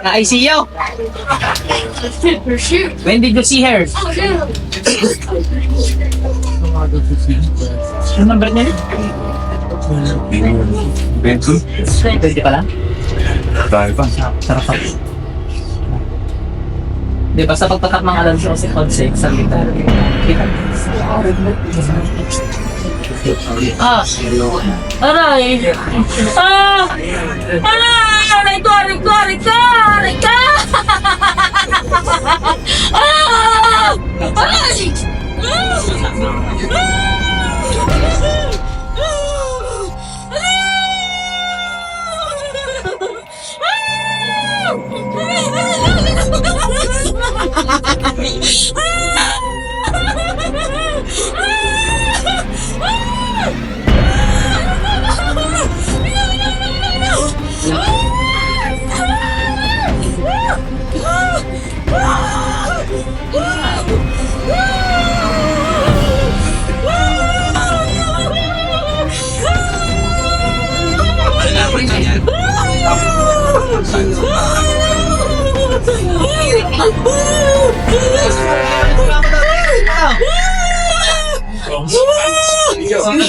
hakbang I see you. When did you see her? Ano number niya? Benson? 20 pa lang? Dahil pa. Sarap pa. Di ba sa pagtakat ng alam sa si Consec sa? Kita. Ah! Aray! Ah! Ah! Aray ko! Aray ko! Aray ko! Aray ko! Ah! Aray!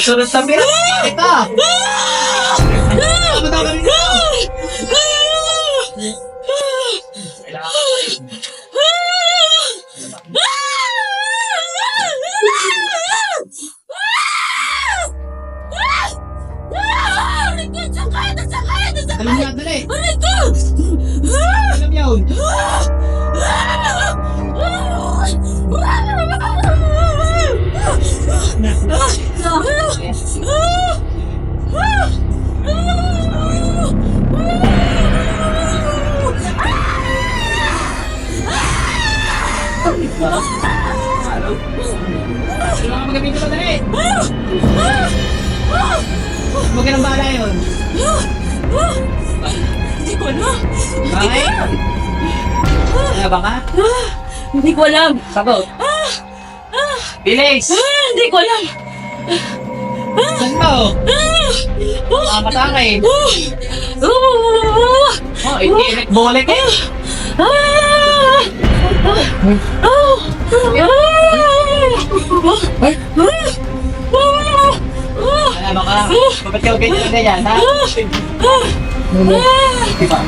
Sunod sa pira! Kita! Ano ka magamin ka dali? Huwag ka ng bala yun! Hindi ko alam. Bakit? Ano ba ka? Hindi ko alam. Sagot! Bilis! Ah, Hindi ko alam. Saan mo? Tama sa akin! Oh, itinit bolek eh! Alam mo ka, bakit ka ganyan ganyan, ha? Diba?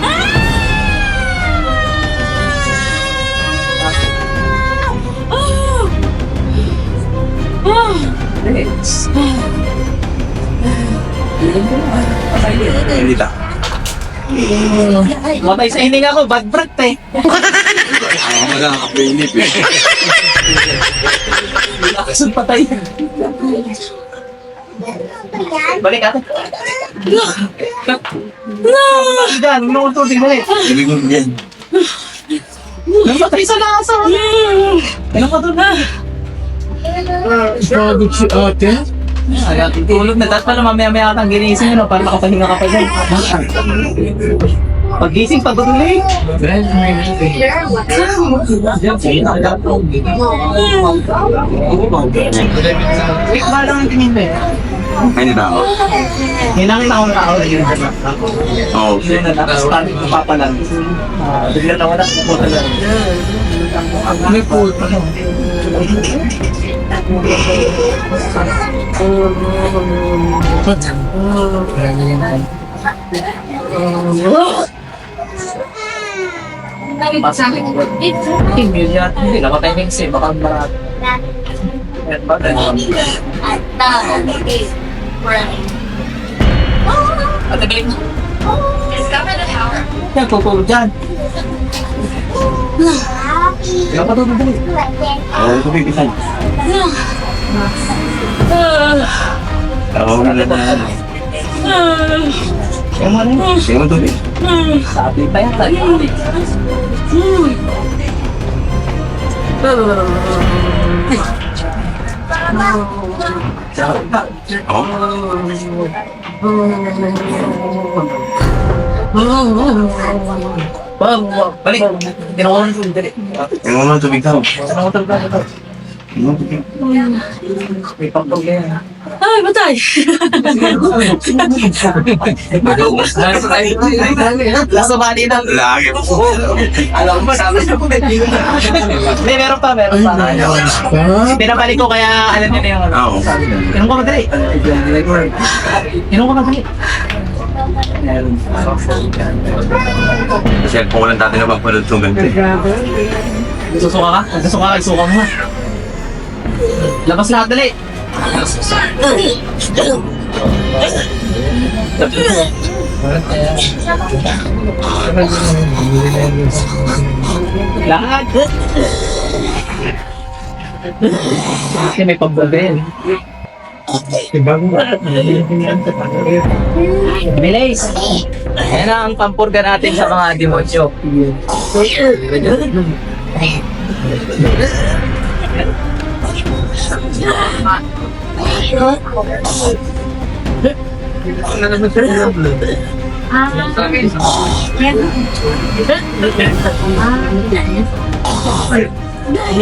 Bilis! Hindi ta. Matay sa hininga ko, bad breath eh! Ako magkakapainip eh. Kasun patay. Balik ate. No! Diyan, no to tingnan eh. Ibig ko yan. Namatay sa lasa. Ano pa to na? Pagod si ate? Ay, tulog na. Tapos pala mamaya-maya katang ginising ano, para makapahinga ka pa dyan. Pagising, pagod ulit. Wait, ba lang ang tingin mo eh? Ay, hindi tao. Hinangin ako ng tao yun. Oo. Yun na tapos parang papalan. Ah, Bigla na wala. Pupunta lang. May pool pa lang. Hindi yan. Hindi naman tayo minsi. Baka marami. Yan ba? Ate Glenn. Yan, tutulog dyan. Yan pa tutulog dyan. Oo, tubig isa. Oo, wala na. Yan mo na yun. Sige mo tubig. Sabi pa yan. Sabi Oo. Balik. Tinawalan ko. Dali. Yung mga tubig daw. Tinawalan ko. Tubig. May pagtog yan. Ay, batay. Lasa bali na. Lagi po. Alam mo, sabi sa ko. Hindi, meron pa, meron pa. Pinabalik ko kaya alam niyo na yung ano. Inom ka madali. Inom ka madali. Kasi kung walang dati na pagpanood itong ganito. Susuka ka? Susuka ka, susuka mo. Labas lahat, dali. Lahat. Kasi may pambabel. Bilis! Yan na ang pampurga natin sa mga demonyo. May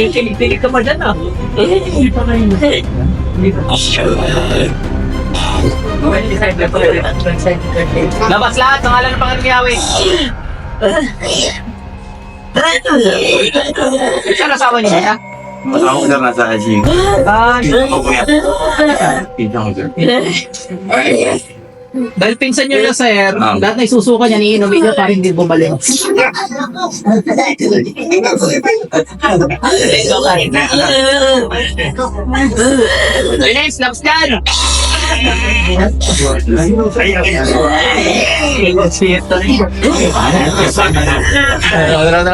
kilig ka pa dyan ah. Hindi pa kayo. Labas lahat, ang alam ng pangalan ni Yahweh. Saan asawa niya? ha? Ako na nasa ICU. Ah, Oo, kuya. Kita ko, sir. Dahil pinsan niyo na sir, Ah. lahat na isusuka niya, niinumin niya para hindi bumalik. Linis, labs dyan! Ano na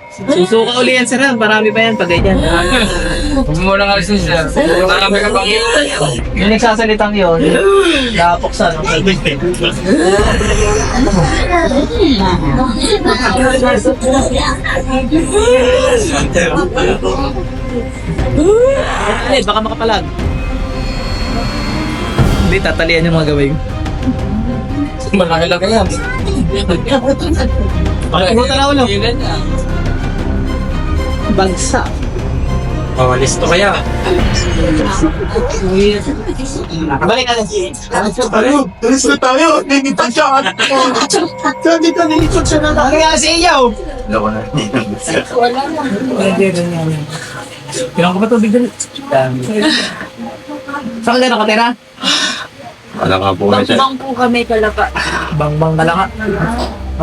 Susuka uli yan sir, marami pa yan pag ganyan. Huwag mo lang alisin siya. Marami ka pang Yung nagsasalitang yun, napuksan. Hindi, baka makapalag. Hindi, tatalian yung mga gawin. Malaki lang yan. Pumunta na ulo. Bagsak. Oh, listo kaya. Balik ka Tayo! Alis na tayo! Ninitan siya! Sabi ka, nilitan siya na Ano nga si Iyaw? Wala na. Kailangan ko ba tubig dali? Saan ka na nakatira? Wala ka po kayo, sir. Bang po kami kalapa. Bang-bang ka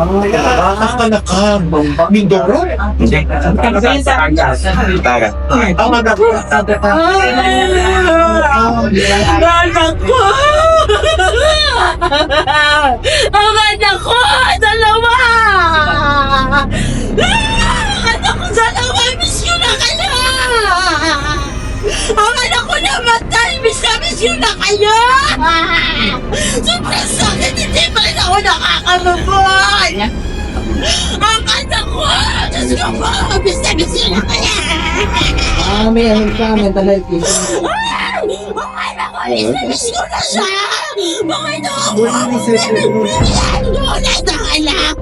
lang ka. Ah, ka na ka! Mindoro? Hindi. Taga. Ang mga Anak ko! Ang anak ko! Dalawa! Anak ko dalawa! Miss ko na kayo! Ang anak ko namatay! Miss na miss Serbisyo na kayo! Sobrang sakit, hindi pa nakakababoy! Ang kanya ko! Diyos ko po! Serbisyo na kaya! Ah, may ano ka, mental health issue. Bakit ako serbisyo na siya? Bakit ako? Bibigyan ko na sa anak!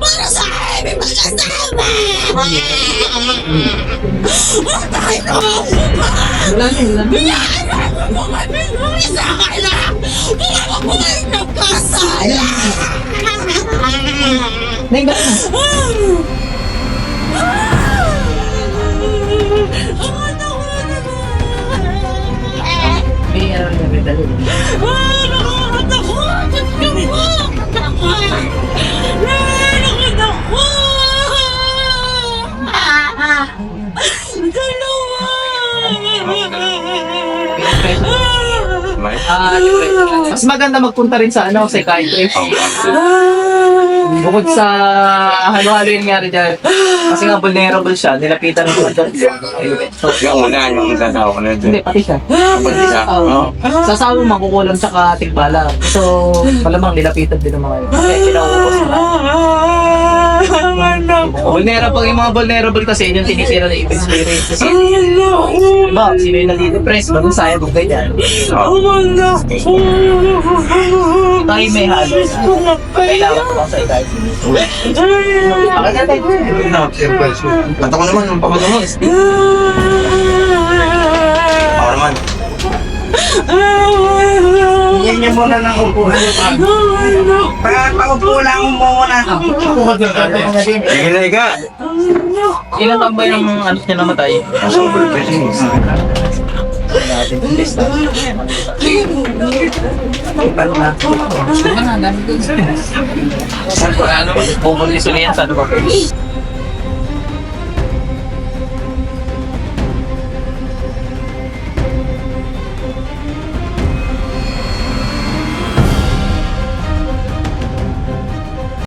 Para sa may magkasama! Bakit wala na. Bigyan mo kami sa anak! Para ako po ay nagkasala! Nay, ba't na? May ano na, mental health. Ah, mas maganda magpunta rin sa ano, psychiatrist. Bukod sa halo-halo yung nangyari dyan. Kasi nga vulnerable siya, nilapitan ng mga dyan. So, Yung una, yung sasawa ko na hindi, pati siya. Pati siya. Oo. Sa sabi makukulam sa katigbala. So, malamang nilapitan din ng mga yun. Kaya kinaubos na. Vulnerable, yung mga vulnerable kasi yun yung tinitira ng evil spirit. Kasi, diba, sino yung nadidepress, bagong sayang kung ganyan. Tayo may halo. Kailangan ko pang psychiatrist. Pakaganda Ba't ako naman, ang pagod mo? Ako naman. Yan niya muna ng upuan. Pag paupo lang muna. Sige na, ika. Ilan tambay ng ano niya namatay? yung lista. Ano? Sa ano ba?